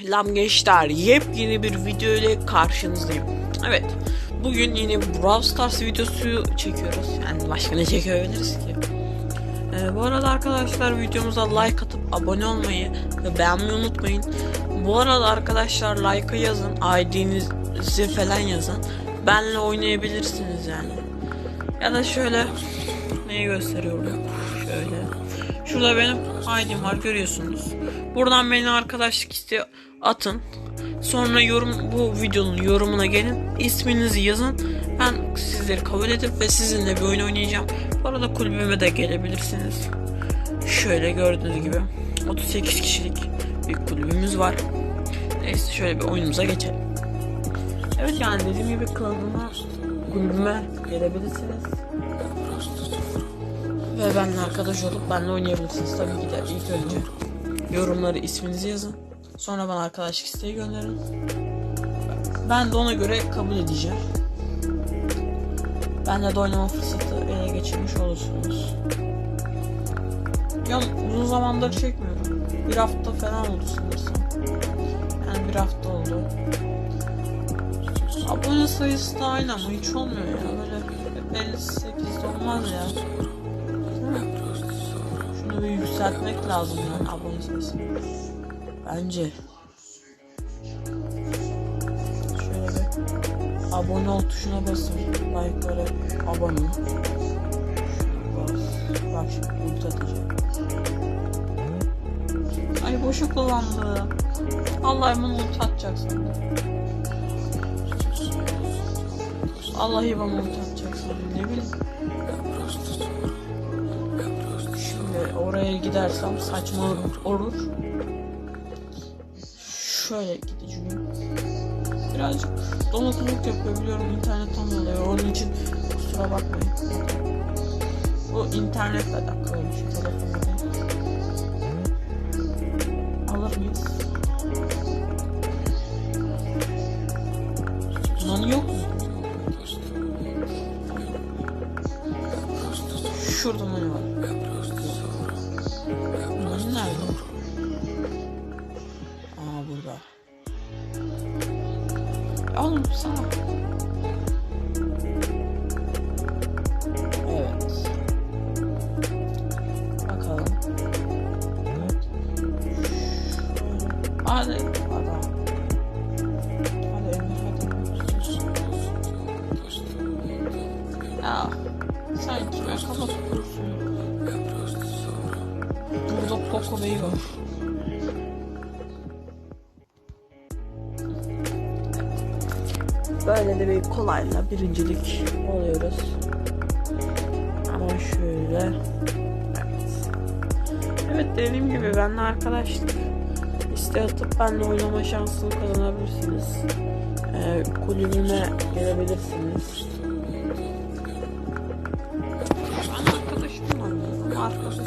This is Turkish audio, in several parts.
Selam gençler, yepyeni bir video ile karşınızdayım. Evet, bugün yine Brawl Stars videosu çekiyoruz. Yani başka ne çekebiliriz ki? Ee, bu arada arkadaşlar videomuza like atıp abone olmayı ve beğenmeyi unutmayın. Bu arada arkadaşlar like'ı yazın, ID'nizi falan yazın. Benle oynayabilirsiniz yani. Ya da şöyle neyi gösteriyorum? Şöyle. Şurada benim ID'm var görüyorsunuz. Buradan beni arkadaşlık isteği atın. Sonra yorum bu videonun yorumuna gelin. İsminizi yazın. Ben sizleri kabul edip ve sizinle bir oyun oynayacağım. Bu arada kulübüme de gelebilirsiniz. Şöyle gördüğünüz gibi 38 kişilik bir kulübümüz var. Neyse şöyle bir oyunumuza geçelim. Evet yani dediğim gibi klanıma, kulübüme gelebilirsiniz. Ve benimle arkadaş olup benimle oynayabilirsiniz. Tabii ki de ilk önce yorumları isminizi yazın. Sonra bana arkadaşlık isteği gönderin. Ben de ona göre kabul edeceğim. Benle de oynama fırsatı ele geçirmiş olursunuz. Ya uzun zamandır çekmiyorum. Bir hafta falan oldu sanırsam. Yani bir hafta oldu. Abone sayısı da aynı ama hiç olmuyor ya. Böyle 58 olmaz ya. Bir yükseltmek lazım yani abone sayısını. Bence. Şöyle bir abone ol tuşuna basın. Like'lara abone. ol. Bak şimdi ulti atacağım. Ay boşu kullandı. Allah'ım bunu ulti atacak sandım. Vallahi bana ulti atacak sandım. Ne bileyim. Gidersem saçma olur. olur. Şöyle gideceğim. Birazcık donukluluk yapıyor biliyorum internetten oluyor. Onun için kusura bakmayın. Bu internetle şey. Telefonla değil. Alır mıyız? Böyle de bir kolayla birincilik oluyoruz. Ama şöyle. Evet. Evet dediğim gibi benimle arkadaşlık isteği atıp benimle oynama şansını kazanabilirsiniz. Ee, kulübüme gelebilirsiniz. Ben arkadaşım var. Arkadaşım.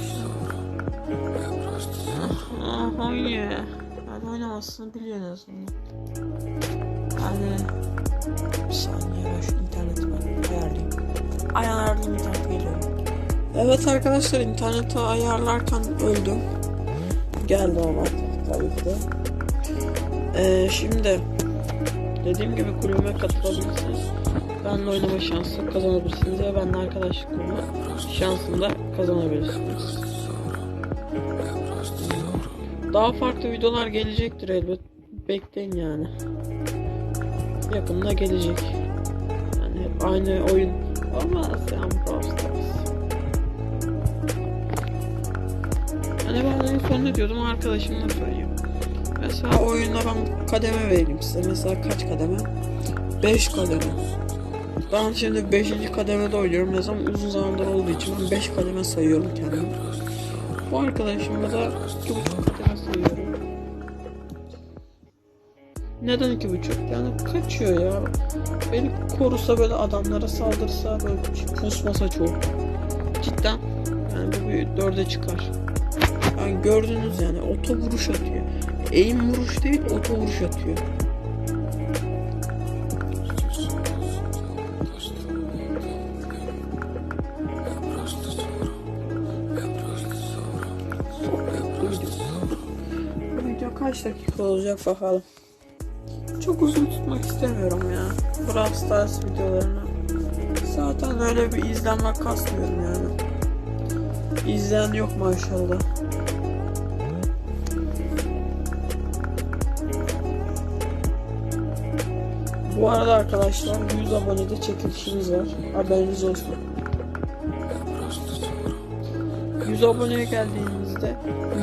Ah, oynuyor. Ben oynamasını biliyor en azından. Yani bir saniye ben şu interneti ben ayarlayayım. Ayarlayayım internet geliyorum. Evet arkadaşlar interneti ayarlarken öldüm. Geldi ama tabii ki de. Ee, şimdi dediğim gibi kulübüme katılabilirsiniz. Benimle oynama şansı kazanabilirsiniz ve benimle arkadaşlık kurma şansını da kazanabilirsiniz. Daha farklı videolar gelecektir elbet. Bekleyin yani yakında gelecek. Yani hep aynı oyun olmaz yani Brawl Stars. Hani ben en son ne diyordum arkadaşımla söyleyeyim. Mesela oyunda ben kademe vereyim size. Mesela kaç kademe? 5 kademe. Ben şimdi 5. kademede oynuyorum. Ne zaman uzun zamandır olduğu için ben 5 kademe sayıyorum kendimi. Bu arkadaşımla da Neden iki buçuk? Yani kaçıyor ya. Beni korusa böyle adamlara saldırsa böyle pusmasa çok. Cidden. Yani bu bir dörde çıkar. Yani gördünüz yani oto vuruş atıyor. Eğim vuruş değil oto vuruş atıyor. Kaç dakika olacak bakalım. Çok uzun tutmak istemiyorum ya. Brawl Stars videolarını. Zaten öyle bir izlenme kasmıyorum yani. İzleyen yok maşallah. Bu arada arkadaşlar 100 abonede çekilişimiz var. Haberiniz olsun. 100 aboneye geldiğimizde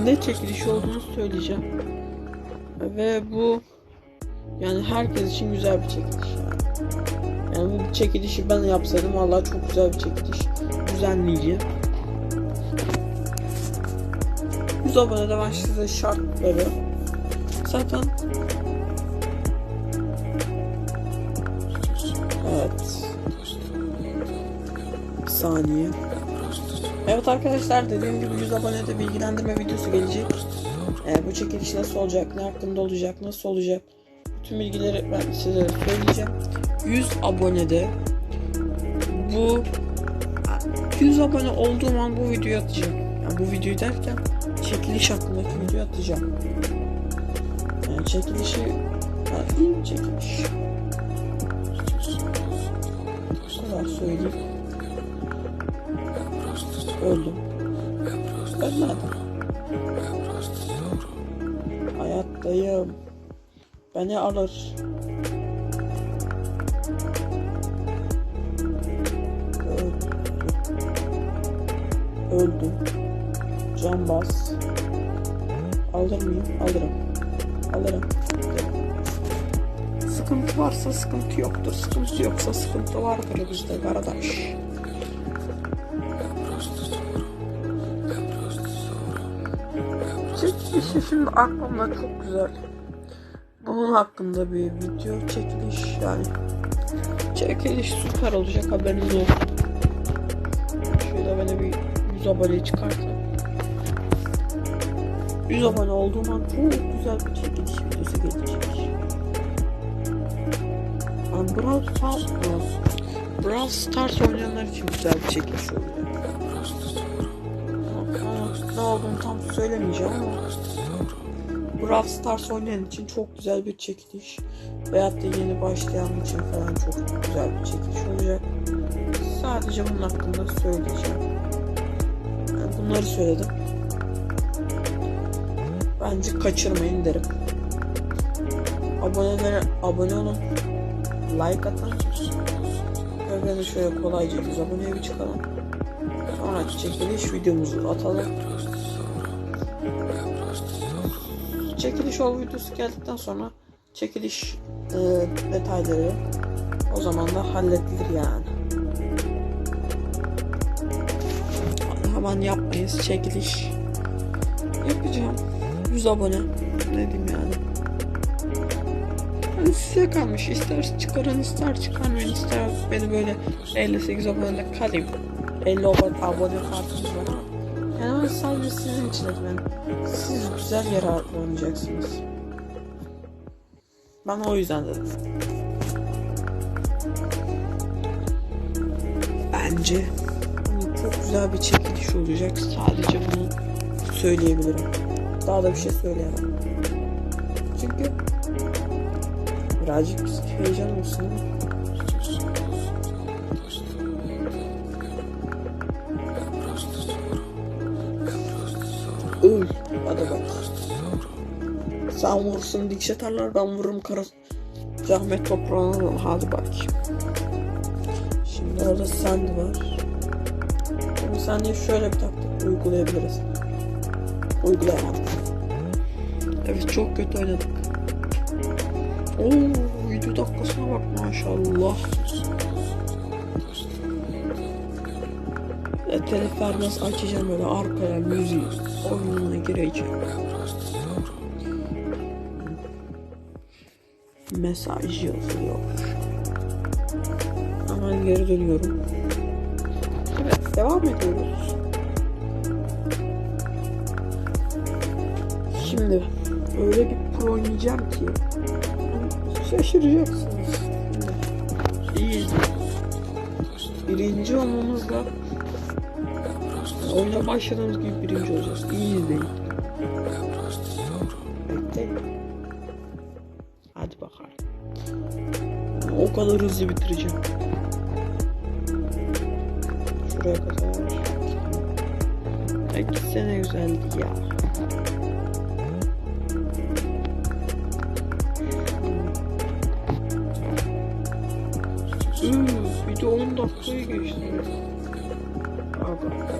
ne çekiliş olduğunu söyleyeceğim. Ve bu yani herkes için güzel bir çekiliş yani. Bu çekilişi ben yapsaydım vallahi çok güzel bir çekiliş düzenleyeceğim. 100 abonede ben şartları zaten Evet. Bir saniye. Evet arkadaşlar dediğim gibi 100 abonede bilgilendirme videosu gelecek. Ee, bu çekiliş nasıl olacak, ne hakkında olacak, nasıl olacak. Bütün bilgileri ben size söyleyeceğim. 100 abonede bu 100 abone olduğum an bu videoyu atacağım. Yani bu videoyu derken çekiliş hakkındaki videoyu atacağım. Yani çekilişi yani çekiliş. Bu söyleyeyim. Öldüm. Ölmedim. Hayattayım. Beni alır. Öldüm. Öldüm. Can bas. Alır mıyım? Alırım. Alırım. Sıkıntı varsa sıkıntı yoktur. Sıkıntı yoksa sıkıntı vardır bizde kardeş. Çekilişi şimdi aklımda çok güzel. Bunun hakkında bir video çekiliş yani. Çekiliş süper olacak haberiniz olsun. Şöyle böyle bir 100 abone çıkarsa. 100 abone olduğum an çok güzel bir çekiliş videosu gelecek. Yani Brawl Stars, Brawl Stars oynayanlar için güzel bir çekiliş. Ama Ne olduğunu tam söylemeyeceğim ama Brawl Stars oynayan için çok güzel bir çekiliş. Veyahut da yeni başlayan için falan çok güzel bir çekiliş olacak. Sadece bunun hakkında söyleyeceğim. Yani bunları söyledim. Bence kaçırmayın derim. Abonelere abone olun. Like atın. Böyle şöyle kolayca 100 aboneye bir çıkalım. Sonra çekiliş videomuzu atalım. Çekiliş ol videosu geldikten sonra çekiliş e, detayları o zaman da halledilir yani. Hemen yapmayız çekiliş. Yapacağım. 100 abone. Ne diyeyim yani. Hani size kalmış. İster çıkarın ister çıkarmayın ister beni böyle 58 abonede kalayım. 50 abone, abone farkımız var yani ben sadece sizin için yani. Siz güzel yararlanacaksınız. Ben o yüzden dedim. Bence çok güzel bir çekiliş olacak. Sadece bunu söyleyebilirim. Daha da bir şey söyleyemem. Çünkü birazcık heyecan olsun Öl. Hadi bak. Sen vurursun dikiş atarlar ben vururum kara zahmet toprağına hadi bak. Şimdi orada sand var. Şimdi sand'e şöyle bir taktik uygulayabiliriz. Uygulayamadık. Evet çok kötü oynadık. Oo video dakikasına bak maşallah. Telif vermez açacağım böyle arkaya müzik oyununa gireceğim. Mesaj yazıyor. Hemen geri dönüyorum. Evet devam ediyoruz. Şimdi öyle bir pro oynayacağım ki şaşıracaksınız. İyi. Birinci olmamızla Onunla başladığımız gibi birinci olacağız. İyi izleyin. Hadi bakalım. O kadar hızlı bitireceğim. Şuraya kadar. Ay gitsene güzeldi ya. Hmm, bir de 10 dakikayı geçti. Aga.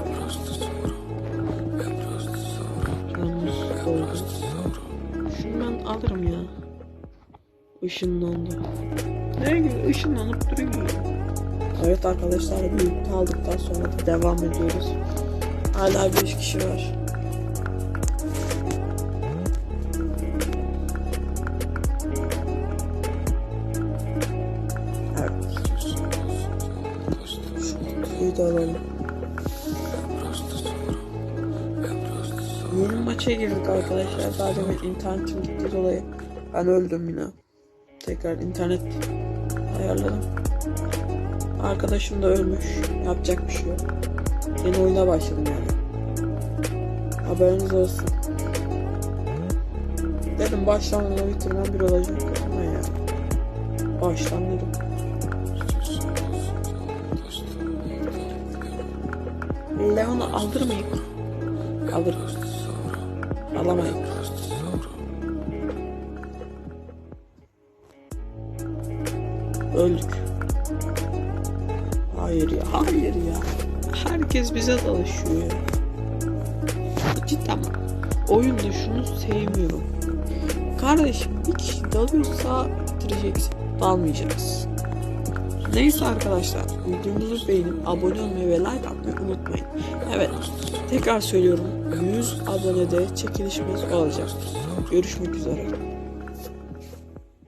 Işınlandı. Ne güzel ışınlanıp duruyor. Evet arkadaşlar büyük aldıktan sonra da devam ediyoruz. Hala 5 kişi var. Evet. Da alalım. Yeni maça girdik arkadaşlar. Daha internetim gitti dolayı. Ben öldüm yine. Tekrar internet ayarladım. Arkadaşım da ölmüş. Yapacak bir şey yok. Yeni oyuna başladım yani. Haberiniz olsun. Dedim başlamadan bitirmem bir olacak ama ya. Baştan dedim. Leon'u aldırmayık. Alır. Oyunda şunu sevmiyorum. Kardeşim bir kişi dalıyorsa bitireceksin. Dalmayacaksın. Neyse arkadaşlar videomuzu beğenip abone olmayı ve like atmayı unutmayın. Evet tekrar söylüyorum 100 abonede çekilişimiz olacak. Görüşmek üzere.